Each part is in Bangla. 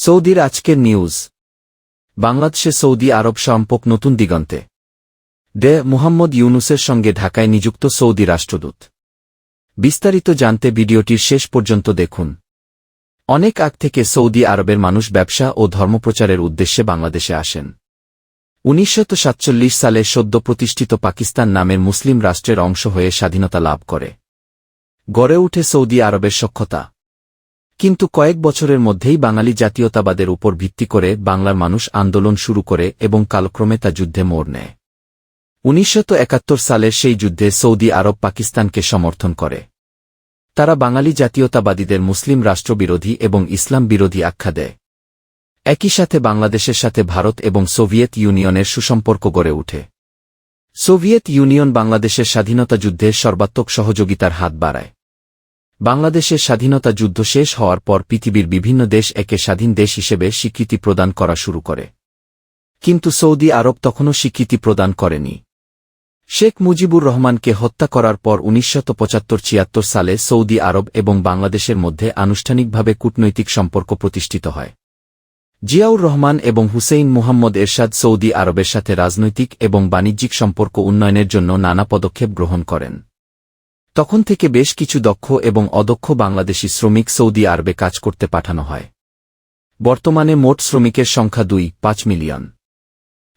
সৌদির আজকের নিউজ। বাংলাদেশে সৌদি আরব সম্পর্ক নতুন দিগন্তে। ডে মুহাম্মদ ইউনুসের সঙ্গে ঢাকায় নিযুক্ত সৌদি রাষ্ট্রদূত। বিস্তারিত জানতে ভিডিওটির শেষ পর্যন্ত দেখুন। অনেক আগ থেকে সৌদি আরবের মানুষ ব্যবসা ও ধর্মপ্রচারের উদ্দেশ্যে বাংলাদেশে আসেন। উনিশশো সাতচল্লিশ সালে সদ্য প্রতিষ্ঠিত পাকিস্তান নামের মুসলিম রাষ্ট্রের অংশ হয়ে স্বাধীনতা লাভ করে। গড়ে উঠে সৌদি আরবের সক্ষতা কিন্তু কয়েক বছরের মধ্যেই বাঙালি জাতীয়তাবাদের উপর ভিত্তি করে বাংলার মানুষ আন্দোলন শুরু করে এবং কালক্রমে তা যুদ্ধে মোড় নেয়। উনিশশো সালের সেই যুদ্ধে সৌদি আরব পাকিস্তানকে সমর্থন করে। তারা বাঙালি জাতীয়তাবাদীদের মুসলিম রাষ্ট্রবিরোধী এবং ইসলাম বিরোধী আখ্যা দেয়। একই সাথে বাংলাদেশের সাথে ভারত এবং সোভিয়েত ইউনিয়নের সুসম্পর্ক গড়ে ওঠে। সোভিয়েত ইউনিয়ন বাংলাদেশের স্বাধীনতা যুদ্ধে সর্বাত্মক সহযোগিতার হাত বাড়ায়। বাংলাদেশের স্বাধীনতা যুদ্ধ শেষ হওয়ার পর পৃথিবীর বিভিন্ন দেশ একে স্বাধীন দেশ হিসেবে স্বীকৃতি প্রদান করা শুরু করে। কিন্তু সৌদি আরব তখনও স্বীকৃতি প্রদান করেনি। শেখ মুজিবুর রহমানকে হত্যা করার পর উনিশশত পঁচাত্তর ছিয়াত্তর সালে সৌদি আরব এবং বাংলাদেশের মধ্যে আনুষ্ঠানিকভাবে কূটনৈতিক সম্পর্ক প্রতিষ্ঠিত হয়। জিয়াউর রহমান এবং হুসেইন মুহাম্মদ এরশাদ সৌদি আরবের সাথে রাজনৈতিক এবং বাণিজ্যিক সম্পর্ক উন্নয়নের জন্য নানা পদক্ষেপ গ্রহণ করেন। তখন থেকে বেশ কিছু দক্ষ এবং অদক্ষ বাংলাদেশি শ্রমিক সৌদি আরবে কাজ করতে পাঠানো হয়। বর্তমানে মোট শ্রমিকের সংখ্যা দুই, পাঁচ মিলিয়ন।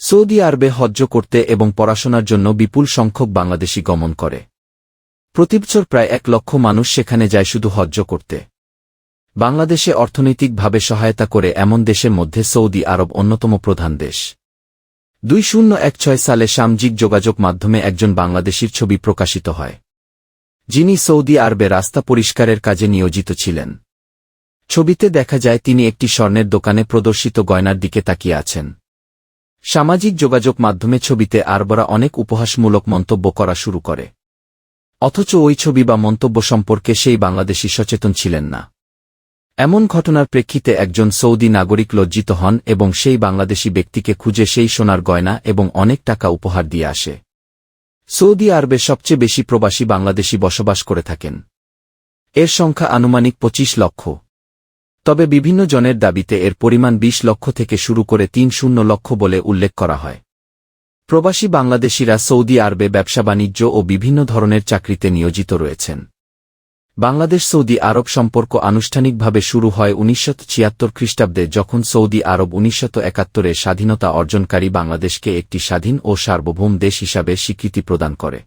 সৌদি আরবে হজ্জ করতে এবং পড়াশোনার জন্য বিপুল সংখ্যক বাংলাদেশি গমন করে। প্রতিবছর প্রায় এক লক্ষ মানুষ সেখানে যায় শুধু হজ্জ করতে। বাংলাদেশে অর্থনৈতিকভাবে সহায়তা করে এমন দেশের মধ্যে সৌদি আরব অন্যতম প্রধান দেশ। দুই শূন্য এক ছয় সালে সামাজিক যোগাযোগ মাধ্যমে একজন বাংলাদেশির ছবি প্রকাশিত হয়। যিনি সৌদি আরবে রাস্তা পরিষ্কারের কাজে নিয়োজিত ছিলেন। ছবিতে দেখা যায় তিনি একটি স্বর্ণের দোকানে প্রদর্শিত গয়নার দিকে তাকিয়ে আছেন। সামাজিক যোগাযোগ মাধ্যমে ছবিতে আরবরা অনেক উপহাসমূলক মন্তব্য করা শুরু করে। অথচ ওই ছবি বা মন্তব্য সম্পর্কে সেই বাংলাদেশি সচেতন ছিলেন না। এমন ঘটনার প্রেক্ষিতে একজন সৌদি নাগরিক লজ্জিত হন এবং সেই বাংলাদেশি ব্যক্তিকে খুঁজে সেই সোনার গয়না এবং অনেক টাকা উপহার দিয়ে আসে। সৌদি আরবে সবচেয়ে বেশি প্রবাসী বাংলাদেশি বসবাস করে থাকেন। এর সংখ্যা আনুমানিক ২৫ লক্ষ। তবে বিভিন্ন জনের দাবিতে এর পরিমাণ ২০ লক্ষ থেকে শুরু করে তিন শূন্য লক্ষ বলে উল্লেখ করা হয়। প্রবাসী বাংলাদেশিরা সৌদি আরবে ব্যবসা বাণিজ্য ও বিভিন্ন ধরনের চাকরিতে নিয়োজিত রয়েছেন। বাংলাদেশ সৌদি আরব সম্পর্ক আনুষ্ঠানিকভাবে শুরু হয় উনিশশো ছিয়াত্তর খ্রিস্টাব্দে, যখন সৌদি আরব উনিশশত একাত্তরে স্বাধীনতা অর্জনকারী বাংলাদেশকে একটি স্বাধীন ও সার্বভৌম দেশ হিসাবে স্বীকৃতি প্রদান করে।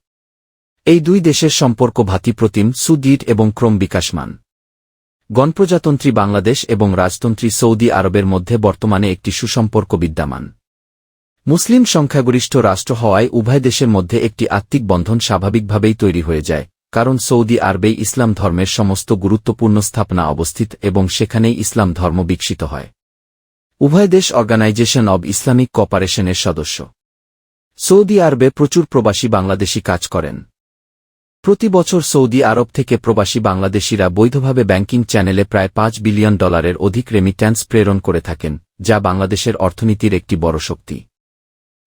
এই দুই দেশের সম্পর্ক ভাতিপ্রতিম, সুদৃঢ় এবং ক্রম বিকাশমান। গণপ্রজাতন্ত্রী বাংলাদেশ এবং রাজতন্ত্রী সৌদি আরবের মধ্যে বর্তমানে একটি সুসম্পর্ক বিদ্যমান। মুসলিম সংখ্যাগরিষ্ঠ রাষ্ট্র হওয়ায় উভয় দেশের মধ্যে একটি আত্মিক বন্ধন স্বাভাবিকভাবেই তৈরি হয়ে যায়। কারণ সৌদি আরবেই ইসলাম ধর্মের সমস্ত গুরুত্বপূর্ণ স্থাপনা অবস্থিত এবং সেখানেই ইসলাম ধর্ম বিকশিত হয়। উভয় দেশ অর্গানাইজেশন অব ইসলামিক কপারেশনের সদস্য। সৌদি আরবে প্রচুর প্রবাসী বাংলাদেশি কাজ করেন। প্রতি বছর সৌদি আরব থেকে প্রবাসী বাংলাদেশিরা বৈধভাবে ব্যাংকিং চ্যানেলে প্রায় পাঁচ বিলিয়ন ডলারের অধিক রেমিট্যান্স প্রেরণ করে থাকেন, যা বাংলাদেশের অর্থনীতির একটি বড় শক্তি।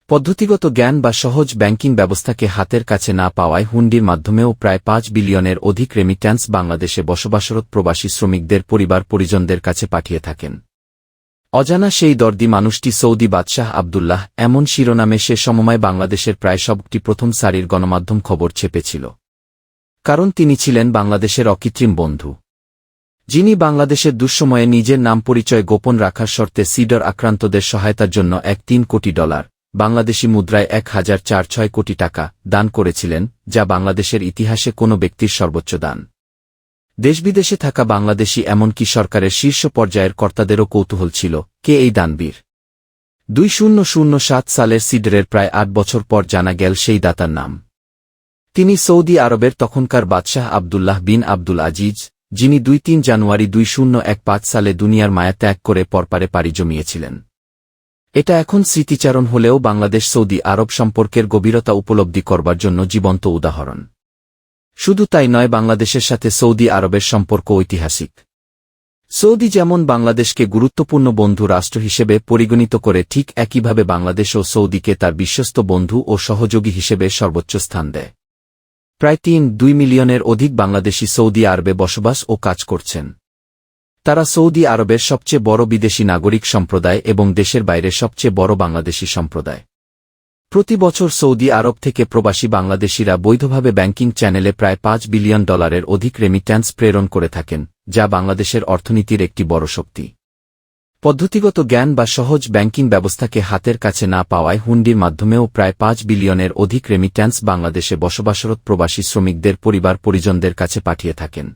পদ্ধতিগত জ্ঞান বা সহজ ব্যাংকিং ব্যবস্থাকে হাতের কাছে না পাওয়ায় হুন্ডির মাধ্যমেও প্রায় পাঁচ বিলিয়নের অধিক রেমিট্যান্স বাংলাদেশে বসবাসরত প্রবাসী শ্রমিকদের পরিবার পরিজনদের কাছে পাঠিয়ে থাকেন। অজানা সেই দর্দি মানুষটি সৌদি বাদশাহ আবদুল্লাহ, এমন শিরোনামে সে সময় বাংলাদেশের প্রায় সবটি প্রথম সারির গণমাধ্যম খবর ছেপেছিল। কারণ তিনি ছিলেন বাংলাদেশের অকৃত্রিম বন্ধু। যিনি বাংলাদেশের দুঃসময়ে নিজের নাম পরিচয় গোপন রাখার শর্তে সিডর আক্রান্তদের সহায়তার জন্য এক তিন কোটি ডলার বাংলাদেশি মুদ্রায় এক হাজার চার ছয় কোটি টাকা দান করেছিলেন, যা বাংলাদেশের ইতিহাসে কোনো ব্যক্তির সর্বোচ্চ দান। দেশবিদেশে থাকা বাংলাদেশি এমনকি সরকারের শীর্ষ পর্যায়ের কর্তাদেরও কৌতূহল ছিল, কে এই দানবীর? দুই শূন্য শূন্য সাত সালের সিডরের প্রায় আট বছর পর জানা গেল সেই দাতার নাম। তিনি সৌদি আরবের তখনকার বাদশাহ আবদুল্লাহ বিন আব্দুল আজিজ, যিনি দুই তিন জানুয়ারি দুই শূন্য এক পাঁচ সালে দুনিয়ার মায়া ত্যাগ করে পরপারে পাড়ি জমিয়েছিলেন। এটা এখন স্মৃতিচারণ হলেও বাংলাদেশ সৌদি আরব সম্পর্কের গভীরতা উপলব্ধি করবার জন্য জীবন্ত উদাহরণ। শুধু তাই নয়, বাংলাদেশের সাথে সৌদি আরবের সম্পর্ক ঐতিহাসিক। সৌদি যেমন বাংলাদেশকে গুরুত্বপূর্ণ বন্ধু রাষ্ট্র হিসেবে পরিগণিত করে, ঠিক একইভাবে বাংলাদেশ ও সৌদিকে তার বিশ্বস্ত বন্ধু ও সহযোগী হিসেবে সর্বোচ্চ স্থান দেয়। প্রায় তিন দুই মিলিয়নের অধিক বাংলাদেশি সৌদি আরবে বসবাস ও কাজ করছেন। তারা সৌদি আরবের সবচেয়ে বড় বিদেশি নাগরিক সম্প্রদায় এবং দেশের বাইরে সবচেয়ে বড় বাংলাদেশি সম্প্রদায়। প্রতি বছর সৌদি আরব থেকে প্রবাসী বাংলাদেশিরা বৈধভাবে ব্যাংকিং চ্যানেলে প্রায় পাঁচ বিলিয়ন ডলারের অধিক রেমিট্যান্স প্রেরণ করে থাকেন, যা বাংলাদেশের অর্থনীতির একটি বড় শক্তি। পদ্ধতিগত জ্ঞান বা সহজ ব্যাংকিং ব্যবস্থাকে হাতের কাছে না পাওয়ায় হুন্ডির মাধ্যমেও প্রায় পাঁচ বিলিয়নের অধিক রেমিট্যান্স বাংলাদেশে বসবাসরত প্রবাসী শ্রমিকদের পরিবার পরিজনদের কাছে পাঠিয়ে থাকেন।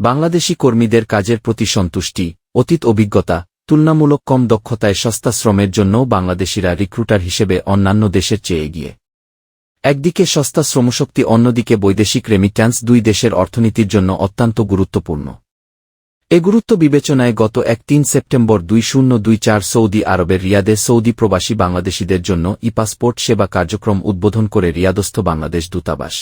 বাংলাদেশি কর্মীদের কাজের প্রতি সন্তুষ্টি, অতীত অভিজ্ঞতা, তুলনামূলক কম দক্ষতায় সস্তা শ্রমের জন্যও বাংলাদেশিরা রিক্রুটার হিসেবে অন্যান্য দেশের চেয়ে এগিয়ে। একদিকে সস্তা শ্রমশক্তি, অন্যদিকে বৈদেশিক রেমিট্যান্স দুই দেশের অর্থনীতির জন্য অত্যন্ত গুরুত্বপূর্ণ। এ গুরুত্ব বিবেচনায় গত এক তিন সেপ্টেম্বর দুই শূন্য দুই চার সৌদি আরবের রিয়াদে সৌদি প্রবাসী বাংলাদেশিদের জন্য ই পাসপোর্ট সেবা কার্যক্রম উদ্বোধন করে রিয়াদস্থ বাংলাদেশ দূতাবাস।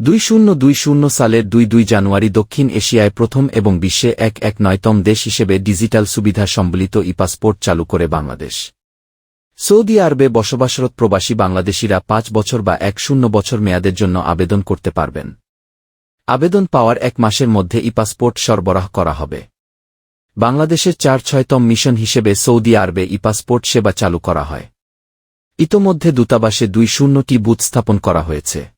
দুই শূন্য দুই শূন্য সালের দুই দুই জানুয়ারি দক্ষিণ এশিয়ায় প্রথম এবং বিশ্বে এক এক নয়তম দেশ হিসেবে ডিজিটাল সুবিধা সম্বলিত ই পাসপোর্ট চালু করে বাংলাদেশ। সৌদি আরবে বসবাসরত প্রবাসী বাংলাদেশিরা পাঁচ বছর বা এক শূন্য বছর মেয়াদের জন্য আবেদন করতে পারবেন। আবেদন পাওয়ার এক মাসের মধ্যে ই পাসপোর্ট সরবরাহ করা হবে। বাংলাদেশের চার ছয়তম মিশন হিসেবে সৌদি আরবে ই পাসপোর্ট সেবা চালু করা হয়। ইতোমধ্যে দূতাবাসে দুই শূন্যটি বুথ স্থাপন করা হয়েছে।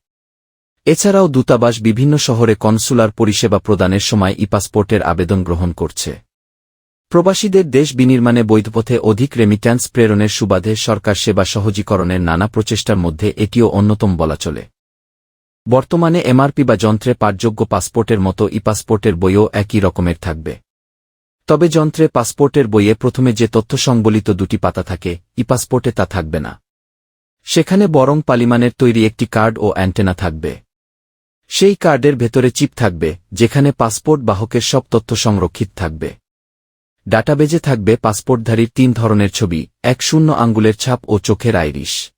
এছাড়াও দূতাবাস বিভিন্ন শহরে কনসুলার পরিষেবা প্রদানের সময় ই পাসপোর্টের আবেদন গ্রহণ করছে। প্রবাসীদের দেশ বিনির্মাণে বৈধপথে অধিক রেমিট্যান্স প্রেরণের সুবাদে সরকার সেবা সহজীকরণের নানা প্রচেষ্টার মধ্যে এটিও অন্যতম বলা চলে। বর্তমানে এমআরপি বা যন্ত্রে পাঠযোগ্য পাসপোর্টের মতো ই পাসপোর্টের বইও একই রকমের থাকবে। তবে যন্ত্রে পাসপোর্টের বইয়ে প্রথমে যে তথ্য সংবলিত দুটি পাতা থাকে ই পাসপোর্টে তা থাকবে না। সেখানে বরং পালিমানের তৈরি একটি কার্ড ও অ্যান্টেনা থাকবে। সেই কার্ডের ভেতরে চিপ থাকবে, যেখানে পাসপোর্ট বাহকের সব তথ্য সংরক্ষিত থাকবে। ডাটাবেজে থাকবে পাসপোর্টধারীর তিন ধরনের ছবি, এক শূন্য আঙ্গুলের ছাপ ও চোখের আইরিশ।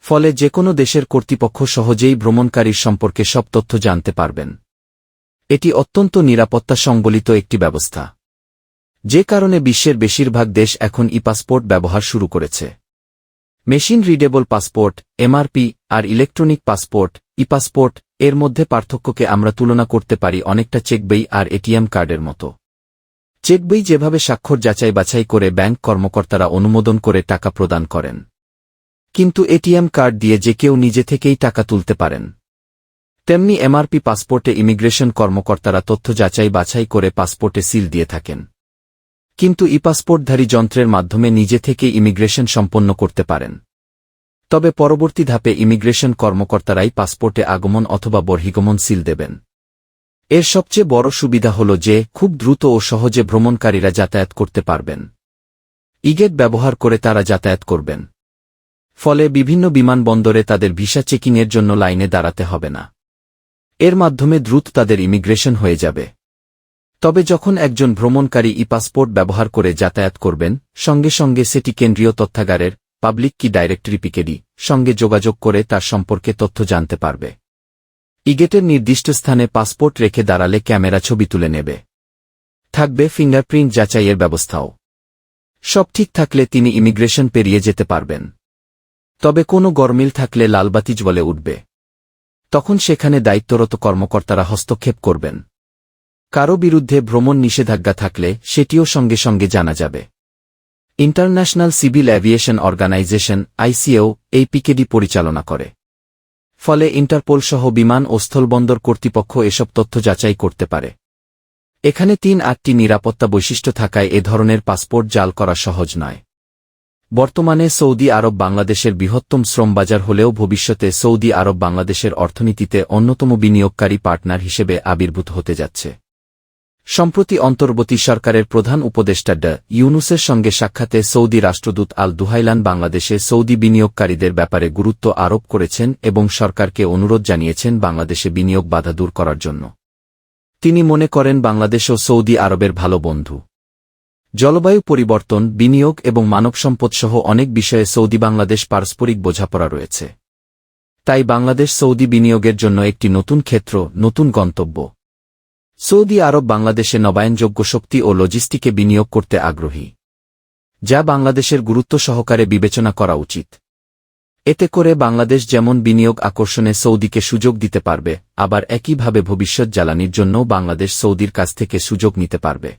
ফলে যে কোনো দেশের কর্তৃপক্ষ সহজেই ভ্রমণকারীর সম্পর্কে সব তথ্য জানতে পারবেন। এটি অত্যন্ত নিরাপত্তা সংবলিত একটি ব্যবস্থা। যে কারণে বিশ্বের বেশিরভাগ দেশ এখন ই পাসপোর্ট ব্যবহার শুরু করেছে। মেশিন রিডেবল পাসপোর্ট, এমআরপি আর ইলেকট্রনিক পাসপোর্ট ই পাসপোর্ট এর মধ্যে পার্থক্যকে আমরা তুলনা করতে পারি অনেকটা চেকবই আর এটিএম কার্ডের মতো। চেকবই যেভাবে স্বাক্ষর যাচাই বাছাই করে ব্যাংক কর্মকর্তারা অনুমোদন করে টাকা প্রদান করেন। কিন্তু এটিএম কার্ড দিয়ে যে কেউ নিজে থেকেই টাকা তুলতে পারেন। তেমনি এমআরপি পাসপোর্টে ইমিগ্রেশন কর্মকর্তারা তথ্য যাচাই বাছাই করে পাসপোর্টে সিল দিয়ে থাকেন। কিন্তু ই পাসপোর্টধারী যন্ত্রের মাধ্যমে নিজে থেকে ইমিগ্রেশন সম্পন্ন করতে পারেন। তবে পরবর্তী ধাপে ইমিগ্রেশন কর্মকর্তারাই পাসপোর্টে আগমন অথবা বর্হিগমন সিল দেবেন। এর সবচেয়ে বড় সুবিধা হল যে, খুব দ্রুত ও সহজে ভ্রমণকারীরা যাতায়াত করতে পারবেন। ইগেট ব্যবহার করে তারা যাতায়াত করবেন। ফলে বিভিন্ন বিমানবন্দরে তাদের ভিসা চেকিংয়ের জন্য লাইনে দাঁড়াতে হবে না। এর মাধ্যমে দ্রুত তাদের ইমিগ্রেশন হয়ে যাবে। তবে যখন একজন ভ্রমণকারী ই পাসপোর্ট ব্যবহার করে যাতায়াত করবেন, সঙ্গে সঙ্গে সেটি কেন্দ্রীয় তথ্যাগারের পাবলিক কি ডাইরেক্টরি পিকেডি সঙ্গে যোগাযোগ করে তার সম্পর্কে তথ্য জানতে পারবে। ইগেটের নির্দিষ্ট স্থানে পাসপোর্ট রেখে দাঁড়ালে ক্যামেরা ছবি তুলে নেবে। থাকবে ফিঙ্গারপ্রিন্ট যাচাইয়ের ব্যবস্থাও। সব ঠিক থাকলে তিনি ইমিগ্রেশন পেরিয়ে যেতে পারবেন। তবে কোনো গরমিল থাকলে লালবাতি জ্বলে উঠবে। তখন সেখানে দায়িত্বরত কর্মকর্তারা হস্তক্ষেপ করবেন। কারও বিরুদ্ধে ভ্রমণ নিষেধাজ্ঞা থাকলে সেটিও সঙ্গে সঙ্গে জানা যাবে। International civil aviation organisation, ICAO, এই পিকেডি পরিচালনা করে। ফলে ইন্টারপোল সহ বিমান ও স্থলবন্দর কর্তৃপক্ষ এসব তথ্য যাচাই করতে পারে। এখানে তিন আটটি নিরাপত্তা বৈশিষ্ট্য থাকায় এ ধরনের পাসপোর্ট জাল করা সহজ নয়। বর্তমানে সৌদি আরব বাংলাদেশের বৃহত্তম শ্রমবাজার হলেও ভবিষ্যতে সৌদি আরব বাংলাদেশের অর্থনীতিতে অন্যতম বিনিয়োগকারী পার্টনার হিসেবে আবির্ভূত হতে যাচ্ছে। সম্প্রতি অন্তর্বর্তী সরকারের প্রধান উপদেষ্টা ড ইউনুসের সঙ্গে সাক্ষাতে সৌদি রাষ্ট্রদূত আল দুহাইলান বাংলাদেশে সৌদি বিনিয়োগকারীদের ব্যাপারে গুরুত্ব আরোপ করেছেন এবং সরকারকে অনুরোধ জানিয়েছেন বাংলাদেশে বিনিয়োগ বাধা দূর করার জন্য। তিনি মনে করেন বাংলাদেশও সৌদি আরবের ভালো বন্ধু। জলবায়ু পরিবর্তন, বিনিয়োগ এবং মানব সম্পদ সহ অনেক বিষয়ে সৌদি বাংলাদেশ পারস্পরিক বোঝাপড়া রয়েছে। তাই বাংলাদেশ সৌদি বিনিয়োগের জন্য একটি নতুন ক্ষেত্র, নতুন গন্তব্য। সৌদি আরব বাংলাদেশে নবায়নযোগ্য শক্তি ও লজিস্টিকে বিনিয়োগ করতে আগ্রহী, যা বাংলাদেশের গুরুত্ব সহকারে বিবেচনা করা উচিত। এতে করে বাংলাদেশ যেমন বিনিয়োগ আকর্ষণে সৌদিকে সুযোগ দিতে পারবে, আবার একইভাবে ভবিষ্যৎ জ্বালানির জন্য বাংলাদেশ সৌদির কাছ থেকে সুযোগ নিতে পারবে।